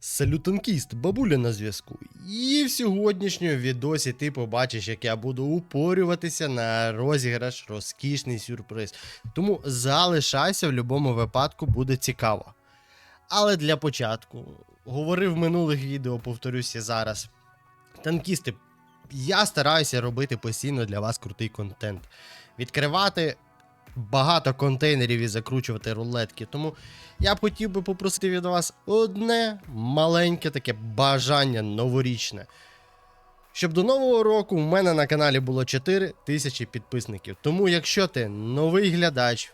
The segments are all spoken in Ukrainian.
Салютанкіст, бабуля на зв'язку. І в сьогоднішньому відосі ти побачиш, як я буду упорюватися на розіграш розкішний сюрприз. Тому залишайся в будь-якому випадку, буде цікаво. Але для початку, говорив в минулих відео, повторюся зараз. Танкісти, я стараюся робити постійно для вас крутий контент. Відкривати багато контейнерів і закручувати рулетки. Тому я б хотів би попросити від вас одне маленьке таке бажання новорічне. Щоб до нового року в мене на каналі було 4 тисячі підписників. Тому, якщо ти новий глядач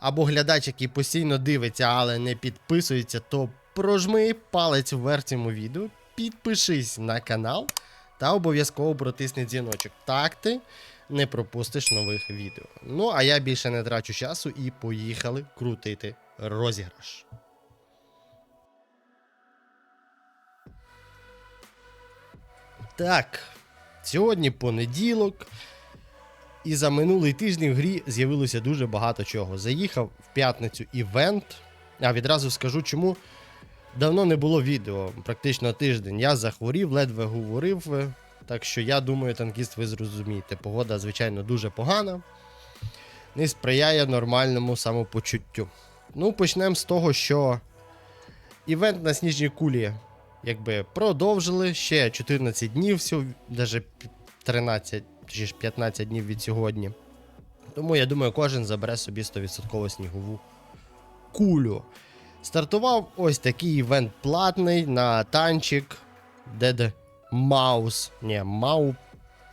або глядач, який постійно дивиться, але не підписується, то прожми палець вверх цьому відео, підпишись на канал та обов'язково протисни дзвіночок. Так ти не пропустиш нових відео. Ну, а я більше не трачу часу і поїхали крутити розіграш. Так, сьогодні понеділок. І за минулий тиждень в грі з'явилося дуже багато чого. Заїхав в п'ятницю івент. А відразу скажу, чому давно не було відео, практично тиждень. Я захворів, ледве говорив. Так що я думаю, танкіст, ви зрозумієте. Погода, звичайно, дуже погана. Не сприяє нормальному самопочуттю. Ну, почнемо з того, що івент на сніжній кулі якби продовжили ще 14 днів, всього, навіть 13 чи 15 днів від сьогодні. Тому я думаю, кожен забере собі 100% снігову кулю. Стартував ось такий івент платний на танчик Dead Mouse. Ні, Мау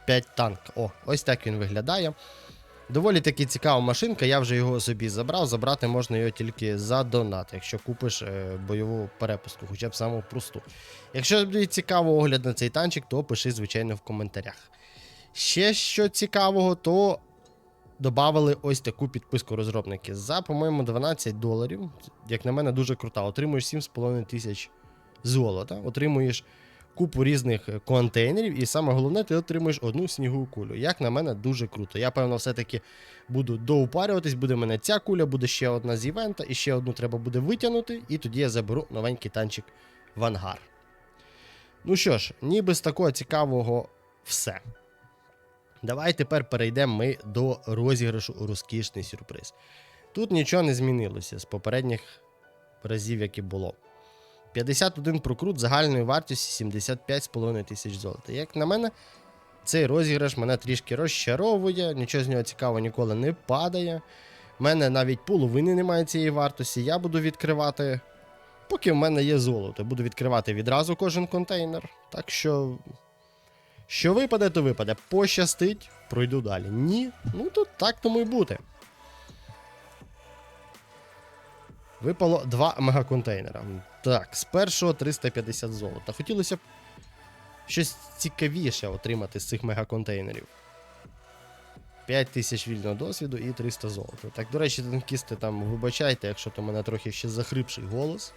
5 танк. О, ось так він виглядає. Доволі таки цікава машинка, я вже його собі забрав. Забрати можна його тільки за донат, якщо купиш е, бойову перепустку, хоча б саму просту. Якщо тобі цікаво огляд на цей танчик, то пиши, звичайно, в коментарях. Ще що цікавого, то додали ось таку підписку розробники. За, по-моєму, 12 доларів. Як на мене, дуже крута. Отримуєш 7,5 тисяч золота, отримуєш купу різних е, контейнерів, і саме головне, ти отримуєш одну снігову кулю. Як на мене, дуже круто. Я, певно, все-таки буду доупарюватись, буде в мене ця куля, буде ще одна з івента, і ще одну треба буде витягнути, і тоді я заберу новенький танчик в ангар. Ну що ж, ніби з такого цікавого все. Давай тепер перейдемо ми до розіграшу розкішний сюрприз. Тут нічого не змінилося з попередніх разів, як і було. 51 прокрут загальною вартістю 75,5 тисяч золота. Як на мене, цей розіграш мене трішки розчаровує, нічого з нього цікавого ніколи не падає. У мене навіть половини немає цієї вартості. Я буду відкривати, поки в мене є золото. Буду відкривати відразу кожен контейнер. Так що, що випаде, то випаде. Пощастить, пройду далі. Ні, ну тут так тому й бути. Випало два мегаконтейнера. Так, з першого 350 золота. Хотілося б щось цікавіше отримати з цих мегаконтейнерів. 5 тисяч вільного досвіду і 300 золота. Так, до речі, танкісти там вибачайте, якщо то мене трохи ще захрипший голос.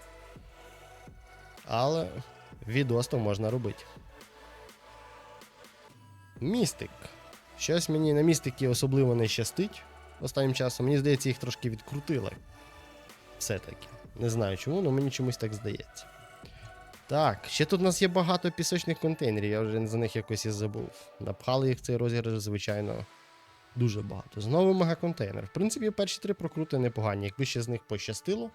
Але відос то можна робити. Містик. Щось мені на містики особливо не щастить останнім часом. Мені здається, їх трошки відкрутили. Все-таки. Не знаю чому, але мені чомусь так здається. Так, ще тут у нас є багато пісочних контейнерів, я вже за них якось і забув. Напхали їх цей розіграш, звичайно, дуже багато. Знову мегаконтейнер. В принципі, перші три прокрути непогані. Якби ще з них пощастило,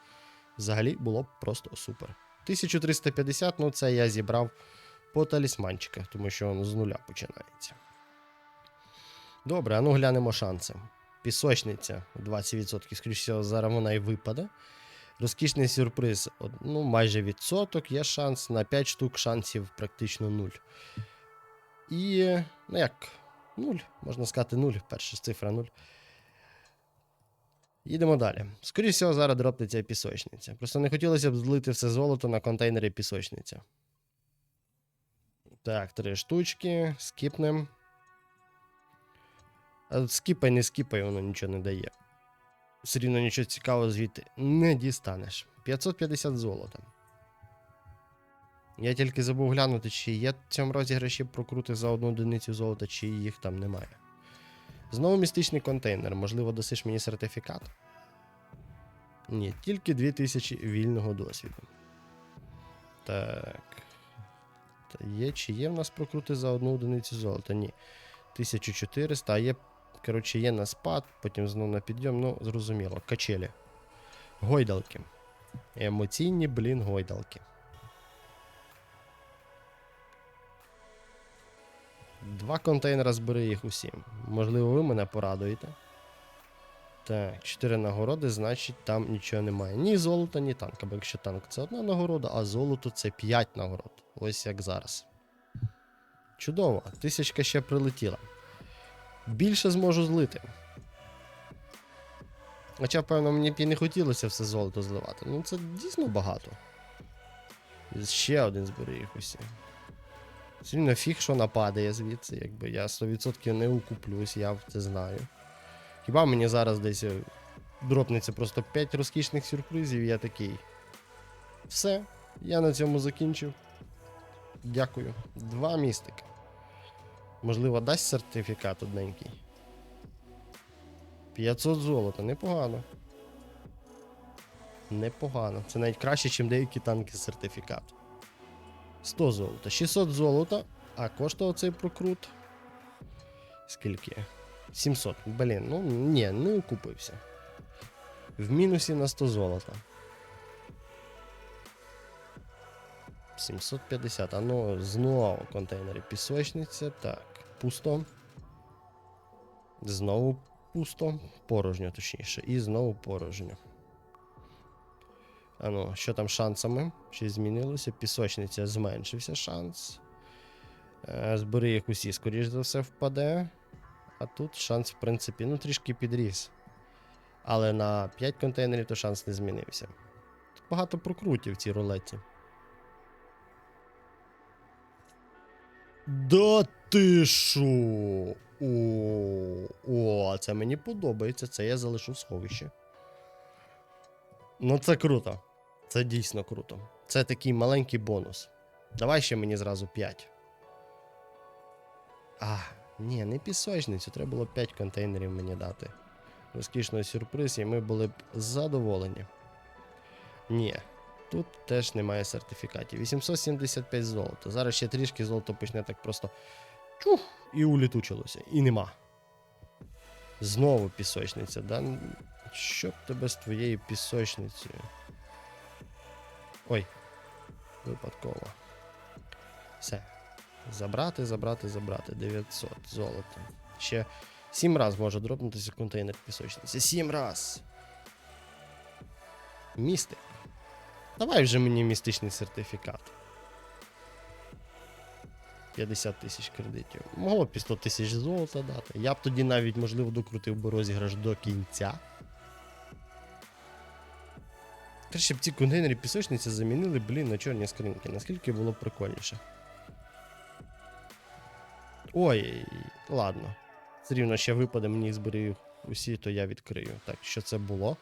взагалі було б просто супер. 1350, ну це я зібрав по талісманчиках, тому що воно з нуля починається. Добре, а ну глянемо шанси. Пісочниця 20%, скоріш всього, зараз вона і випаде. Розкішний сюрприз, ну, майже відсоток, є шанс. На 5 штук шансів практично 0. І, ну як, 0, можна сказати 0, перша цифра 0. Їдемо далі. Скоріше всього, зараз дропнеться пісочниця. Просто не хотілося б злити все золото на контейнері пісочниця. Так, три штучки, скіпнем. Скіпай, не скіпай, воно нічого не дає. Все рівно нічого цікавого звідти не дістанеш. 550 золота. Я тільки забув глянути, чи є в цьому розіграші прокрути за одну одиницю золота, чи їх там немає. Знову містичний контейнер. Можливо, досиш мені сертифікат? Ні, тільки 2000 вільного досвіду. Так. Та є, чи є в нас прокрути за одну одиницю золота? Ні. 1400, а є, коротше, є на спад, потім знов на підйом, ну, зрозуміло. Качелі. Гойдалки. Емоційні, блін, гойдалки. Два контейнера збери їх усім. Можливо, ви мене порадуєте. Так, 4 нагороди, значить там нічого немає. Ні золота, ні танка. Бо якщо танк це одна нагорода, а золото це 5 нагород. Ось як зараз. Чудово, тисячка ще прилетіла. Більше зможу злити. Хоча, певно, мені б і не хотілося все золото зливати. Ну це дійсно багато. Ще один збери їх усі. Рівно фіг, що нападає звідси, якби я 100% не укуплюсь, я це знаю. Хіба мені зараз десь е, дропнеться просто 5 розкішних сюрпризів, і я такий. Все, я на цьому закінчив. Дякую. Два містика. Можливо, дасть сертифікат одненький. 500 золота, непогано. Непогано. Це навіть краще, ніж деякі танки з сертифікату. 100 золота. 600 золота. А коштував цей прокрут. Скільки? 700. Блін, ну ні, не окупився. В мінусі на 100 золота. 750. А ну, знову контейнери пісочниця. Так, пусто. Знову пусто. Порожньо, точніше. І знову порожньо. А ну, що там з шансами? Чи змінилося? Пісочниця зменшився шанс. Е, Збери їх усі, скоріш за все, впаде. А тут шанс, в принципі, ну трішки підріс. Але на 5 контейнерів то шанс не змінився. Тут багато прокрутів в цій рулеті. Да ти шо? О, о, це мені подобається. Це я залишу в сховище. Ну, це круто. Це дійсно круто. Це такий маленький бонус. Давай ще мені зразу 5. А, ні, не пісочницю, треба було 5 контейнерів мені дати. Розкішний сюрприз, і ми були б задоволені. Ні, тут теж немає сертифікатів. 875 золота. Зараз ще трішки золото почне так просто чух, і улітучилося. І нема. Знову пісочниця, да? Що б тебе з твоєю пісочницею? Ой, випадково. Все. Забрати, забрати, забрати. 900 золота. Ще 7 раз може дропнутися контейнер пісочниці. 7 раз. Містик. Давай вже мені містичний сертифікат. 50 тисяч кредитів. Могло б і 100 тисяч золота дати. Я б тоді навіть, можливо, докрутив би розіграш до кінця. Краще б ці контейнери пісочниці замінили, блін, на чорні скриньки. Наскільки було прикольніше. Ой, ладно. Все рівно ще випаде мені зберігів усі, то я відкрию. Так, що це було?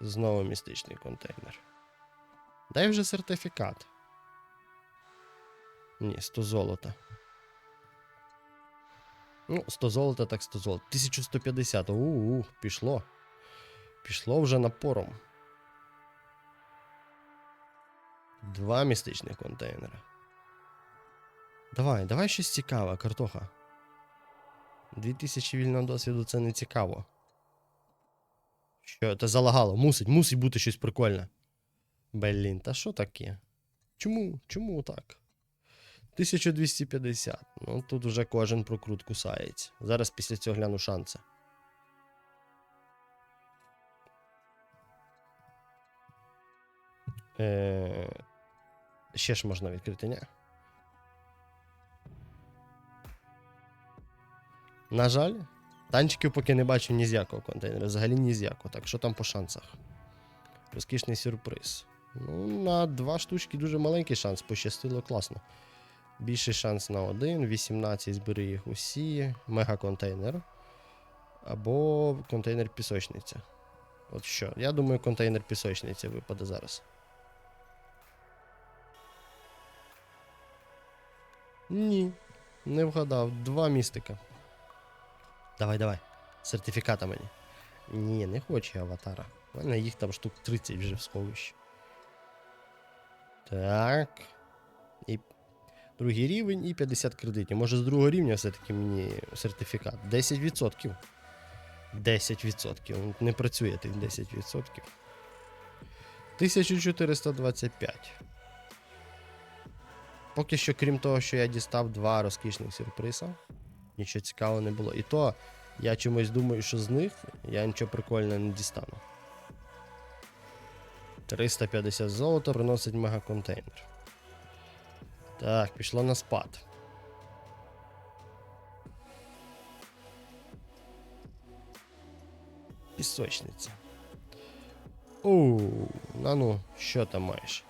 Знову містичний контейнер. Дай вже сертифікат. Ні, 100 золота. Ну, 100 золота, так 100 золота. 1150. У-у, пішло. Пішло вже напором. Два містичних контейнера. Давай, давай щось цікаве, картоха. 2000 вільного досвіду це не цікаво. Що, це залагало? Мусить, мусить бути щось прикольне. Блін, та що таке? Чому? Чому так? 1250. Ну тут вже кожен прокрут кусається. Зараз після цього гляну шанси. Е... Ще ж можна відкрити, ні? На жаль, танчиків поки не бачу ні з якого контейнера, взагалі ні з якого. Так, що там по шансах? Розкішний сюрприз. Ну, на два штучки дуже маленький шанс, пощастило класно. Більший шанс на один, 18 збери їх усі, мега-контейнер. Або контейнер пісочниця. От що? Я думаю, контейнер пісочниця випаде зараз. Ні, не вгадав. Два містика. Давай, давай. Сертифіката мені. Ні, не хочу я аватара. У мене їх там штук 30 вже в сховищі. Так. І другий рівень і 50 кредитів. Може з другого рівня все-таки мені сертифікат. 10%. 10%. Не працює тих 10%. 1425. Поки що, крім того, що я дістав два розкішних сюрпризи, нічого цікавого не було. І то я чомусь думаю, що з них я нічого прикольного не дістану. 350 золота приносить мегаконтейнер. Так, пішло на спад. Пісочниця. Оу, на ну, що там маєш?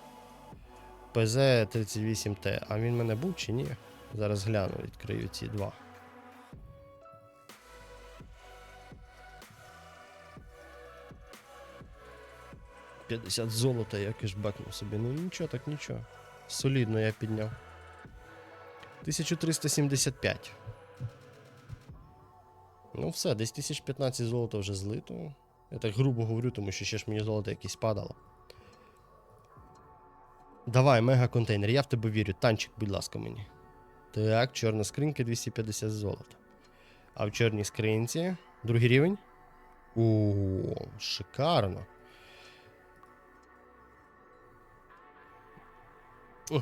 ПЗ 38Т. А він мене був чи ні? Зараз гляну, відкрию ці два. «50 золота я кешбекнув собі. Ну нічого, так нічого. Солідно я підняв. 1375. Ну все, десь 1015 золота вже злито. Я так грубо говорю, тому що ще ж мені золото якесь падало. Давай, мега контейнер, я в тебе вірю. Танчик, будь ласка, мені. Так, чорна скринька 250 золота. А в чорній скринці. Другий рівень. О, шикарно.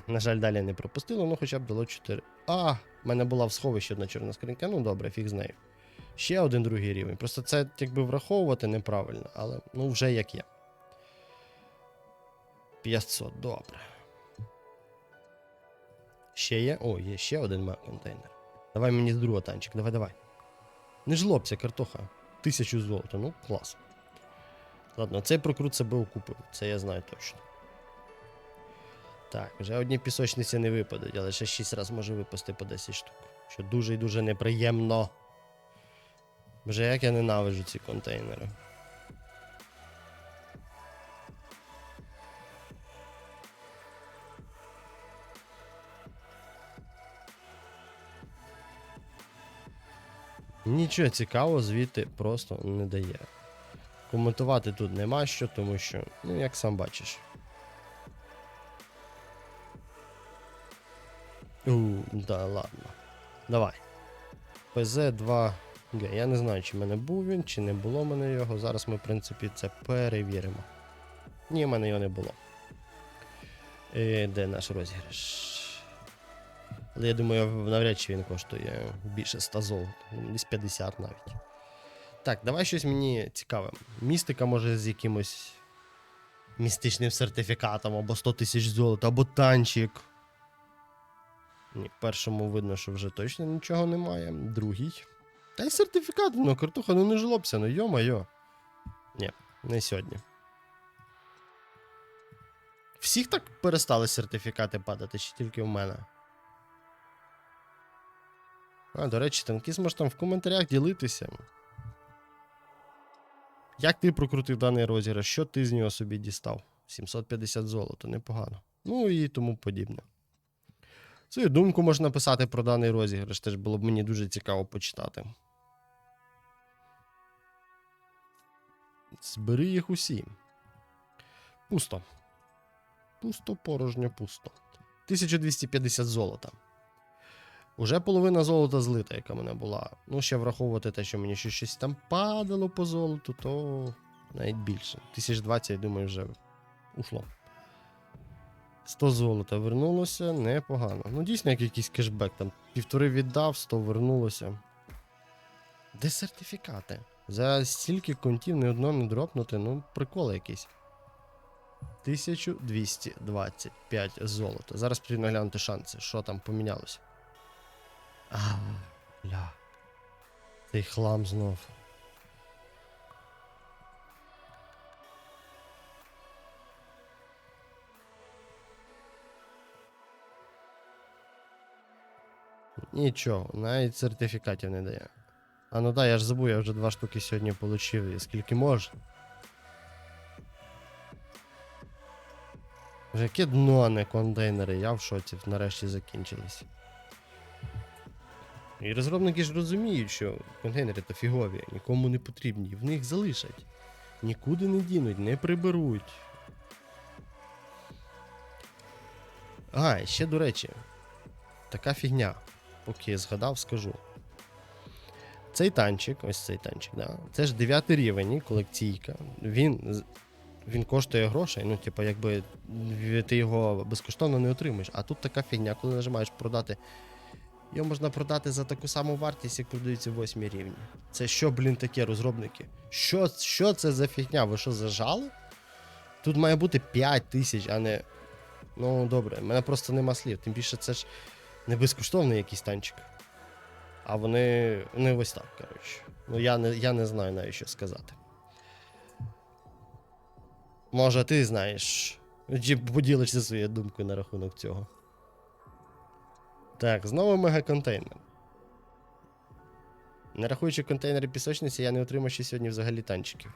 На жаль, далі не пропустило, ну хоча б дало 4. А, в мене була в сховищі одна чорна скринька. Ну добре, фіг з нею. Ще один другий рівень. Просто це якби враховувати неправильно, але ну вже як є. 500, добре. Ще є? О, є ще один мега контейнер. Давай мені з другого танчик, давай, давай. Не жлобся, картоха. Тисячу золота, ну клас. Ладно, цей прокрут себе окупив, це я знаю точно. Так, вже одні пісочниці не випадуть, але ще 6 разів може випасти по 10 штук. Що дуже і дуже неприємно. Вже як я ненавиджу ці контейнери. Нічого цікавого звідти просто не дає. Коментувати тут нема що, тому що, ну, як сам бачиш. У, да, ладно. Давай. ПЗ-2 Г. Я не знаю, чи в мене був він, чи не було в мене його. Зараз ми, в принципі, це перевіримо. Ні, в мене його не було. Е, де наш розіграш? Але я думаю, навряд чи він коштує більше 100 золота. Десь 50 навіть. Так, давай щось мені цікаве. Містика може з якимось містичним сертифікатом, або 100 тисяч золота, або танчик. Ні, першому видно, що вже точно нічого немає. Другий. Та й сертифікат, ну, картуха, ну не жлобся, ну йо-майо. Ні, не сьогодні. Всіх так перестали сертифікати падати, чи тільки в мене? А, до речі, танкіст може там в коментарях ділитися. Як ти прокрутив даний розіграш? Що ти з нього собі дістав? 750 золота, непогано. Ну і тому подібне. Свою думку можна написати про даний розіграш, теж було б мені дуже цікаво почитати. Збери їх усі. Пусто. Пусто, порожньо, пусто. 1250 золота. Уже половина золота злита, яка мене була. Ну, ще враховувати те, що мені ще щось там падало по золоту, то навіть більше. 1020, я думаю, вже ушло. 100 золота вернулося, непогано. Ну, дійсно, як якийсь кешбек, там півтори віддав, 100 вернулося. Де сертифікати? За стільки контів ні одного не дропнути, ну, приколи якісь. 1225 золота. Зараз потрібно глянути шанси, що там помінялося. А, бля. Цей хлам знов. Нічого, навіть сертифікатів не дає. А ну да, я ж забув, я вже два штуки сьогодні отримав, і скільки можна. Вже яке дно, а не контейнери, я в шоці, нарешті закінчились. І розробники ж розуміють, що контейнери то фігові, нікому не потрібні, в них залишать. Нікуди не дінуть, не приберуть. А, ще до речі, така фігня. Поки згадав, скажу. Цей танчик, ось цей танчик, да, це ж 9 рівень, колекційка. Він, він коштує грошей, ну, типу, якби ти його безкоштовно не отримаєш. А тут така фігня, коли нажимаєш продати. Його можна продати за таку саму вартість, як продаються 8 рівні. Це що, блін, таке, розробники? Що, що це за фігня? Ви що зажали? Тут має бути 5 тисяч, а не. Ну, добре, в мене просто нема слів. Тим більше це ж не безкоштовний якийсь танчик. А вони. вони ось так, коротше. Ну, я не, я не знаю навіть що сказати. Може, ти знаєш. Чи поділишся своєю думкою на рахунок цього. Так, знову мегаконтейнер. Не рахуючи контейнери пісочниці, я не отримав ще сьогодні взагалі танчиків.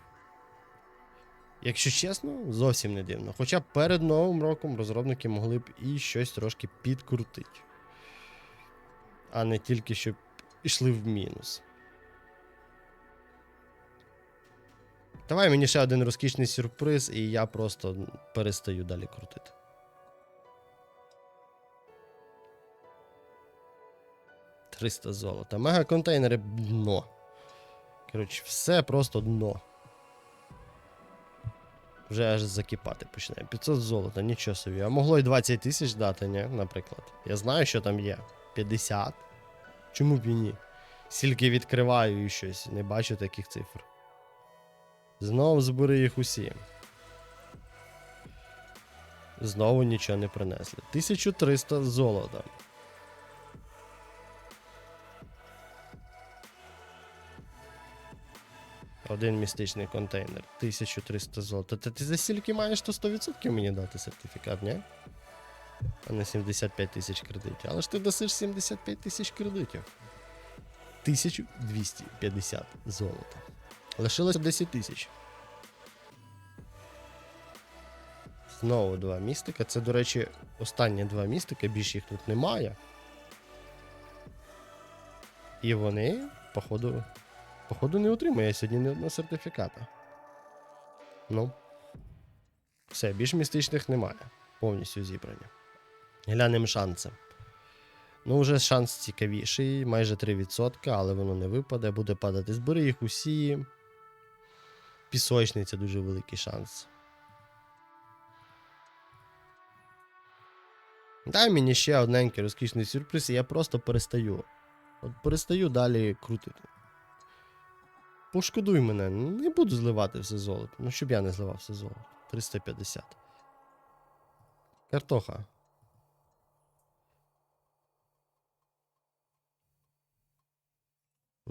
Якщо чесно, зовсім не дивно. Хоча перед Новим роком розробники могли б і щось трошки підкрутити. А не тільки щоб йшли в мінус. Давай мені ще один розкішний сюрприз, і я просто перестаю далі крутити. Триста золота. Мегаконтейнери дно. Коротше, все просто дно. Вже аж закипати починає. 500 золота, нічого собі. А могло й 20 тисяч дати, ні, наприклад. Я знаю, що там є. 50. Чому б і ні? Стільки відкриваю і щось. Не бачу таких цифр. Знову збери їх усі. Знову нічого не принесли. 1300 золота. Один містичний контейнер. 1300 золота. Та ти за стільки маєш то 100% мені дати сертифікат, ні? А не 75 тисяч кредитів. Але ж ти дасиш 75 тисяч кредитів. 1250 золота. Лишилося 10 тисяч. Знову два містика. Це, до речі, останні два містика, більше їх тут немає. І вони, походу, походу, не отримує сьогодні ні одного сертифіката. Ну. Все, більш містичних немає. Повністю зібрані. Глянемо шанси. Ну, вже шанс цікавіший, майже 3%, але воно не випаде, буде падати. Збери їх усі. Пісочниця дуже великий шанс. Дай мені ще одненький розкішний сюрприз, і я просто перестаю. От перестаю далі крутити. Пошкодуй мене, не буду зливати все золото. Ну, щоб я не зливав все золото. 350. Картоха.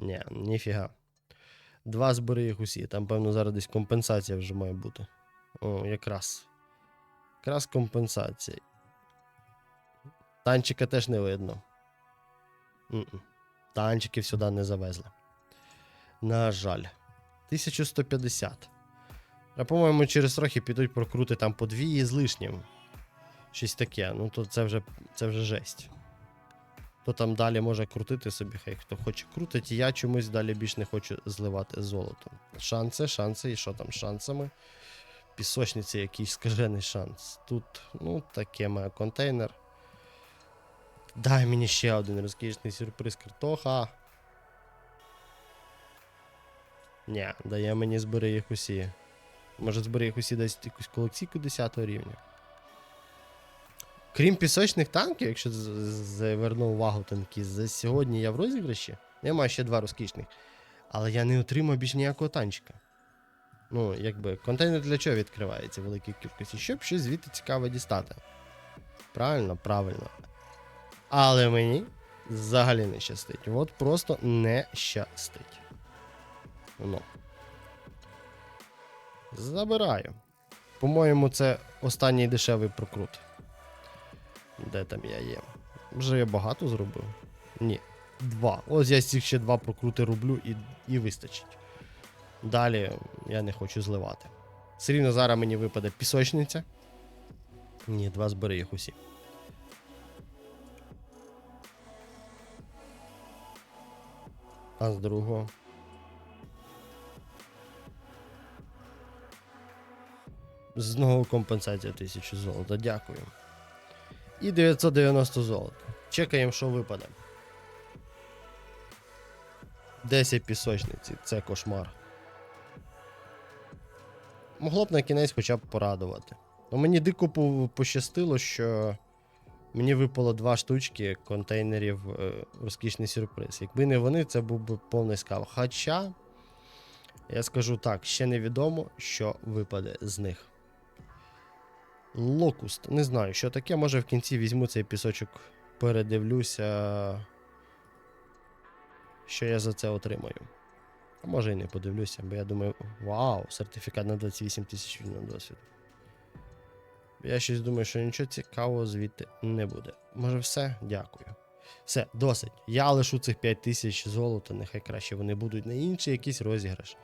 Ні, ніфіга. Два збери їх усі. Там, певно, зараз десь компенсація вже має бути. О, якраз. Якраз компенсація. Танчика теж не видно. М-м. Танчиків сюди не завезли. На жаль. 1150. А по-моєму, через трохи підуть прокрути там по дві з лишнім. Щось таке. Ну то це вже, це вже жесть. Хто там далі може крутити собі, хай хто хоче крутить. Я чомусь далі більш не хочу зливати золото. Шанси, шанси, і що там з шансами? Пісочниці якийсь скажений шанс. Тут, ну, таке має контейнер. Дай мені ще один розкішний сюрприз картоха. Ні, дає мені збери їх усі. Може збери їх усі десь якусь колекційку 10 рівня. Крім пісочних танків, якщо з- з- заверну увагу танки, за сьогодні я в розіграші. Я маю ще два розкішних. Але я не отримав більш ніякого танчика. Ну, якби, контейнер для чого відкривається в великій кількості? Щоб щось звідти цікаве дістати. Правильно, правильно. Але мені взагалі не щастить. От просто не щастить. Ну. Забираю. По-моєму, це останній дешевий прокрут. Де там я є? Вже я багато зробив? Ні. Два. Ось я з цих ще два прокрути роблю і, і вистачить. Далі я не хочу зливати. Все рівно зараз мені випаде пісочниця. Ні, два збери їх усі. А з другого. Знову компенсація 1000 золота, дякую. І 990 золота. Чекаємо, що випаде. 10 пісочниці, це кошмар. Могло б на кінець хоча б порадувати. Ну, мені дико пощастило, що мені випало два штучки контейнерів е, розкішний сюрприз. Якби не вони, це був би повний скав. Хоча, я скажу так, ще невідомо, що випаде з них. Локуст. Не знаю, що таке. Може в кінці візьму цей пісочок, передивлюся, що я за це отримаю. А може і не подивлюся, бо я думаю, вау, сертифікат на 28 тисяч вільного досвіду. Я щось думаю, що нічого цікавого звідти не буде. Може, все? Дякую. Все, досить. Я лишу цих 5 тисяч золота, нехай краще вони будуть на інший якийсь розіграш.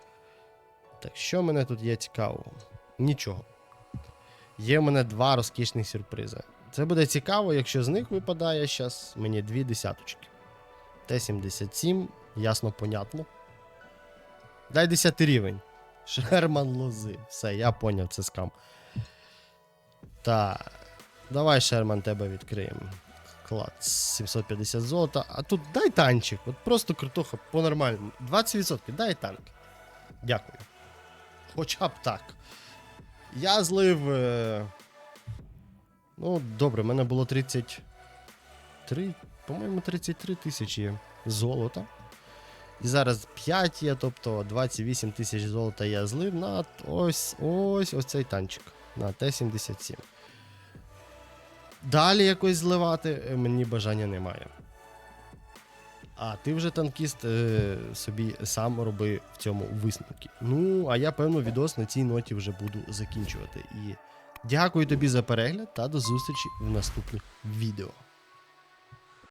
Так, що мене тут є цікавого? Нічого. Є в мене два розкішних сюрпризи. Це буде цікаво, якщо з них випадає зараз мені дві десяточки. Т-77, ясно, понятно. Дай 10 рівень. Шерман лози. Все, я поняв, це скам. Так. Давай, Шерман, тебе відкриємо. Клад 750 золота. А тут дай танчик. От просто крутуха по-нормальному. 20% дай танк. Дякую. Хоча б так. Я злив. Е... Ну, добре, в мене було 33. По-моєму, 33 тисячі золота. І зараз 5 є, тобто 28 тисяч золота я злив на ось ось ось цей танчик. На Т-77. Далі якось зливати е, мені бажання немає. А ти вже танкіст е, собі сам роби в цьому висновки. Ну, а я певно відос на цій ноті вже буду закінчувати. І дякую тобі за перегляд та до зустрічі в наступних відео.